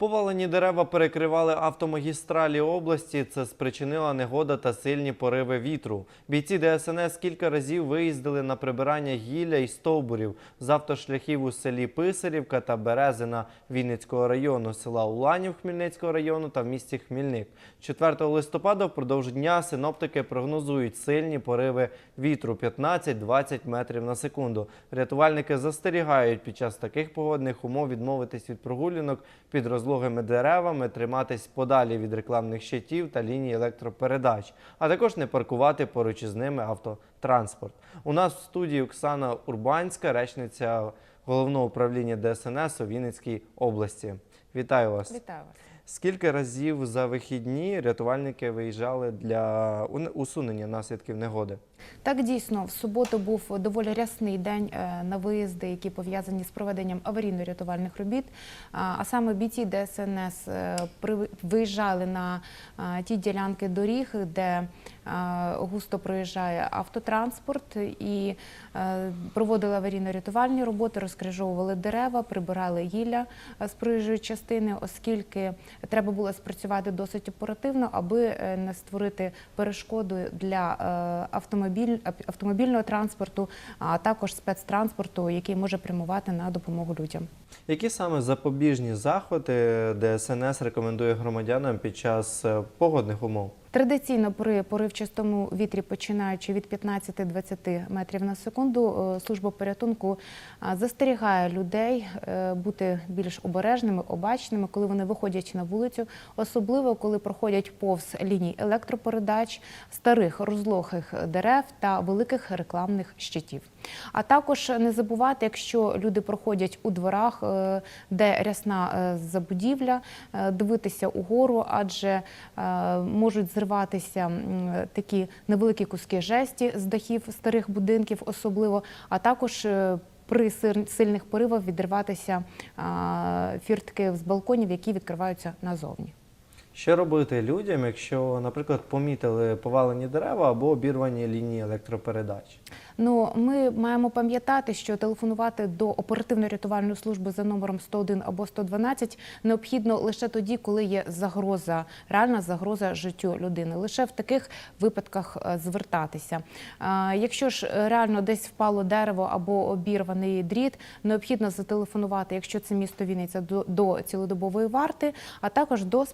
Повалені дерева перекривали автомагістралі області. Це спричинила негода та сильні пориви вітру. Бійці ДСНС кілька разів виїздили на прибирання гілля і стовбурів з автошляхів у селі Писарівка та Березина Вінницького району, села Уланів Хмельницького району та в місті Хмільник. 4 листопада впродовж дня синоптики прогнозують сильні пориви вітру 15-20 метрів на секунду. Рятувальники застерігають під час таких погодних умов відмовитись від прогулянок під розлогими деревами, триматись подалі від рекламних щитів та ліній електропередач, а також не паркувати поруч із ними автотранспорт. У нас в студії Оксана Урбанська, речниця головного управління ДСНС у Вінницькій області. Вітаю вас. Вітаю вас. Скільки разів за вихідні рятувальники виїжджали для усунення наслідків негоди? Так дійсно в суботу був доволі рясний день е, на виїзди, які пов'язані з проведенням аварійно-рятувальних робіт. А саме бійці ДСНС е, виїжджали на е, ті ділянки доріг, де густо проїжджає автотранспорт, і проводили аварійно-рятувальні роботи, розкрижовували дерева, прибирали гілля з проїжджої частини, оскільки треба було спрацювати досить оперативно, аби е, не створити перешкоду для е, автомобіль, автомобільного транспорту, а також спецтранспорту, який може прямувати на допомогу людям. Які саме запобіжні заходи ДСНС рекомендує громадянам під час е, погодних умов? Традиційно при поривчастому вітрі, починаючи від 15-20 метрів на секунду, е, служба порятунку е, застерігає людей бути більш обережними, обачними, коли вони виходять на вулицю, особливо коли проходять повз ліній електропередач, старих розлогих дерев та великих рекламних щитів. А також не забувати, якщо люди проходять у дворах, е, де рясна е, забудівля, е, дивитися угору, адже можуть зриватися такі невеликі куски жесті з дахів старих будинків, особливо, а також при сильних поривах відриватися фіртки з балконів, які відкриваються назовні. Що робити людям, якщо, наприклад, помітили повалені дерева або обірвані лінії електропередач? Ну, ми маємо пам'ятати, що телефонувати до оперативно-рятувальної служби за номером 101 або 112 необхідно лише тоді, коли є загроза, реальна загроза життю людини. Лише в таких випадках е, звертатися. Якщо ж реально десь впало дерево або обірваний дріт, необхідно зателефонувати, якщо це місто Вінниця, до, до цілодобової варти, а також до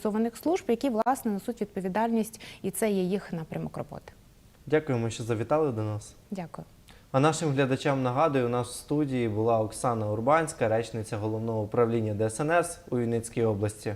спеціалізованих служб, які власне несуть відповідальність, і це є їх напрямок роботи. Дякуємо, що завітали до нас. Дякую. А нашим глядачам нагадую, у нас в студії була Оксана Урбанська, речниця головного управління ДСНС у Вінницькій області.